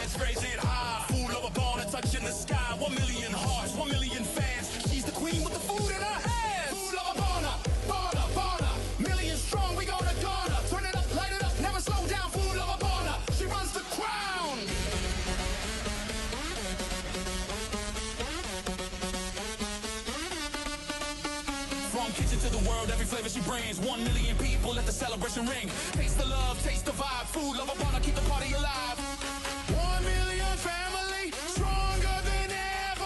hands, high. Food of a ball the sky. One million hearts, one million fans. She's the queen with the food in her hands. Food. Million strong, we gonna garner. Turn it up, light it up, never slow down. Food she runs the crown. From kitchen to the world, every flavor she brings. One million people, let the celebration ring. Taste the love, taste the vibe. Food of a.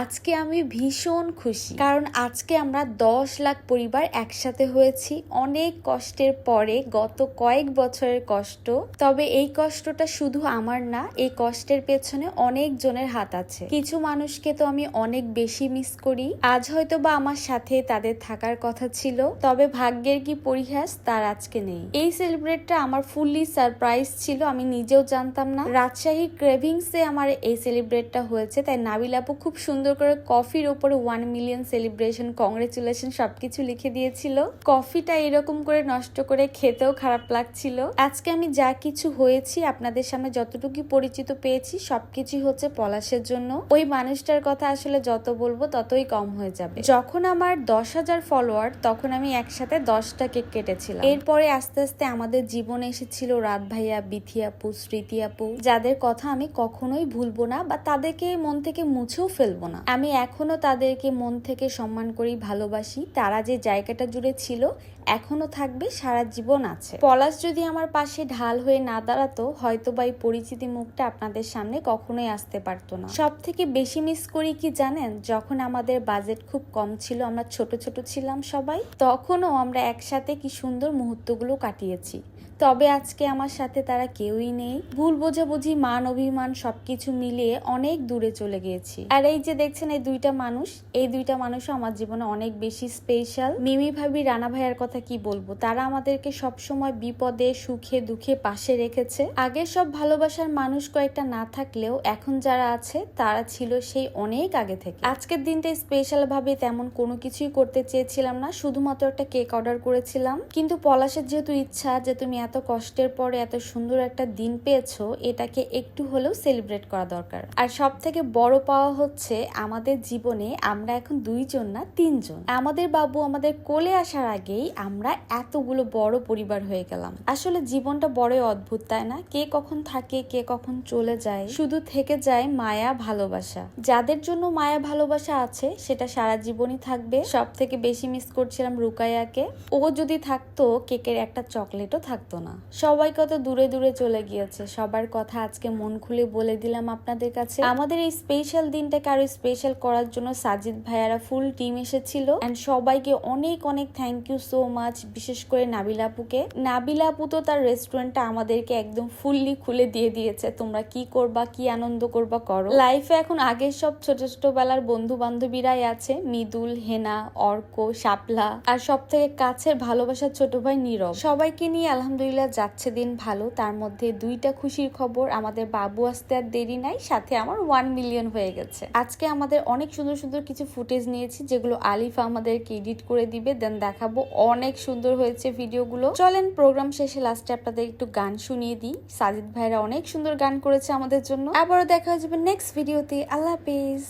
আজকে আমি ভীষণ খুশি। কারণ আজকে আমরা দশ লাখ পরিবার একসাথে হয়েছি। অনেক কষ্টের পরে, গত কয়েক বছরের কষ্ট। তবে এই কষ্টটা শুধু আমার না, এই কষ্টের পেছনে অনেক জনের হাত আছে। কিছু মানুষকে তো আমি অনেক বেশি মিস করি। আজ হয়তো বা আমার সাথে তাদের থাকার কথা ছিল। তবে ভাগ্যের কি পরিহাস, তার আজকে নেই। এই সেলিব্রেটটা আমার ফুললি সারপ্রাইজ ছিল, আমি নিজেও জানতাম না। রাজশাহী ক্রেভিংসে আমার এই সেলিব্রেটটা হয়েছে, তাই নাবিল আপু খুব সুন্দর করে কফির ওপরে ওয়ান মিলিয়ন সেলিব্রেশন কংগ্রেচুলেশন সবকিছু লিখে দিয়েছিল। কফিটা এরকম করে নষ্ট করে খেতেও খারাপ লাগছিল। আজকে আমি যা কিছু হয়েছি, আপনাদের সামনে যতটুকু পরিচিত পেয়েছি, সবকিছুই হচ্ছে পলাশের জন্য। ওই মানুষটার কথা আসলে যত বলব, ততই কম হয়ে যাবে। যখন আমার দশ হাজার ফলোয়ার তখন আমি একসাথে দশটা কেক কেটেছিলাম। এরপরে আস্তে আস্তে আমাদের জীবনে এসেছিল রাত ভাইয়া, বিথি আপু, স্মৃতি আপু, যাদের কথা আমি কখনোই ভুলবো না, বা তাদেরকে মন থেকে মুছেও ফেলব না। আমি এখনও তাদেরকে মন থেকে সম্মান করি, ভালোবাসি। তারা যে জায়গাটা জুড়ে ছিল, এখনও থাকবে, সারা জীবন আছে। পলাশ যদি আমার পাশে ঢাল হয়ে না দাঁড়াতো হয়তো বা এই পরিচিতি মুখটা আপনাদের সামনে কখনোই আসতে পারতো না। সব থেকে বেশি মিস করি কি জানেন? যখন আমাদের বাজেট খুব কম ছিল, আমরা ছোট ছোট ছিলাম সবাই, তখনও আমরা একসাথে কি সুন্দর মুহূর্তগুলো কাটিয়েছি। তবে আজকে আমার সাথে তারা কেউই নেই। ভুল বোঝাবুঝি, মান, অভিমান সবকিছু মিলিয়ে অনেক দূরে চলে গিয়েছি। আর এই যে দেখছেন এই দুইটা মানুষ, এই দুইটা মানুষও আমার জীবনে অনেক বেশি স্পেশাল মিমি ভাবি, রানা ভাইয়ার কথা কি বলব? তারা আমাদেরকে সব সময় বিপদে, সুখে, দুঃখে পাশে রেখেছে। আগের সব ভালোবাসার মানুষ কয়েকটা না থাকলেও এখন যারা আছে, তারা ছিল সেই অনেক আগে থেকে। আজকের দিনটা স্পেশাল ভাবে তেমন কোনো কিছুই করতে চেয়েছিলাম না, শুধুমাত্র একটা কেক অর্ডার করেছিলাম। কিন্তু পলাশের যেহেতু ইচ্ছা যে তুমি এত কষ্টের পরে এত সুন্দর একটা দিন পেয়েছ, এটাকে একটু হলেও সেলিব্রেট করা দরকার। আর সব থেকে বড় পাওয়া হচ্ছে আমাদের জীবনে আমরা এখন দুইজন না, তিনজন। আমাদের বাবু আমাদের কোলে আসার আগেই আমরা এতগুলো বড় পরিবার হয়ে গেলাম। আসলে জীবনটা বড়ই অদ্ভুত, তাই না? কে কখন থাকে, কে কখন চলে যায়, শুধু থেকে যায় মায়া, ভালোবাসা। যাদের জন্য মায়া, ভালোবাসা আছে, সেটা সারা জীবনই থাকবে। সব থেকে বেশি মিস করছিলাম রুকাইয়াকে। ও যদি থাকতো, কেকের একটা চকলেটও থাকতো না। সবাই কত দূরে দূরে চলে গিয়েছে। সবার কথা আজকে মন খুলে বলে দিলাম আপনাদের কাছে। আমাদের এই স্পেশাল দিনটাকে আরও স্পেশাল করার জন্য সাজিদ ভাইয়ারা ফুল টিম এসেছিল। এন্ড সবাইকে অনেক অনেক থ্যাংক ইউ সো মাচ বিশেষ করে নাবিলা আপুকে। নাবিলা আপু তো তার রেস্টুরেন্টটা আমাদেরকে একদম ফুললি খুলে দিয়ে দিয়েছে। তোমরা কি করবা, কি আনন্দ করবা করো। লাইফে এখন আগের সব ছোট ছোট বেলার বন্ধু বান্ধবীরাই আছে। মিদুল, হেনা, অর্ক, শাপলা, আর সব থেকে কাছের ভালোবাসার ছোট ভাই নীরব। সবাইকে নিয়ে আলহামদুলিল্লাহ যাচ্ছে দিন ভালো। তার মধ্যে দুইটা খুশির খবর, আমাদের বাবু আসতে আর দেরি নাই, সাথে আমার ওয়ান মিলিয়ন হয়ে গেছে। আজকে আমাদের অনেক সুন্দর সুন্দর কিছু ফুটেজ নিয়েছি, যেগুলো আলিফা আমাদেরকে এডিট করে দিবে। দেন দেখাবো অনেক সুন্দর হয়েছে ভিডিওগুলো। চলেন প্রোগ্রাম শেষে লাস্টে আপনাদের একটু গান শুনিয়ে দিই। সাজিদ ভাইরা অনেক সুন্দর গান করেছে আমাদের জন্য। আবারও দেখা হয়ে যাবে নেক্সট ভিডিওতে আল্লাহ হাফিজ।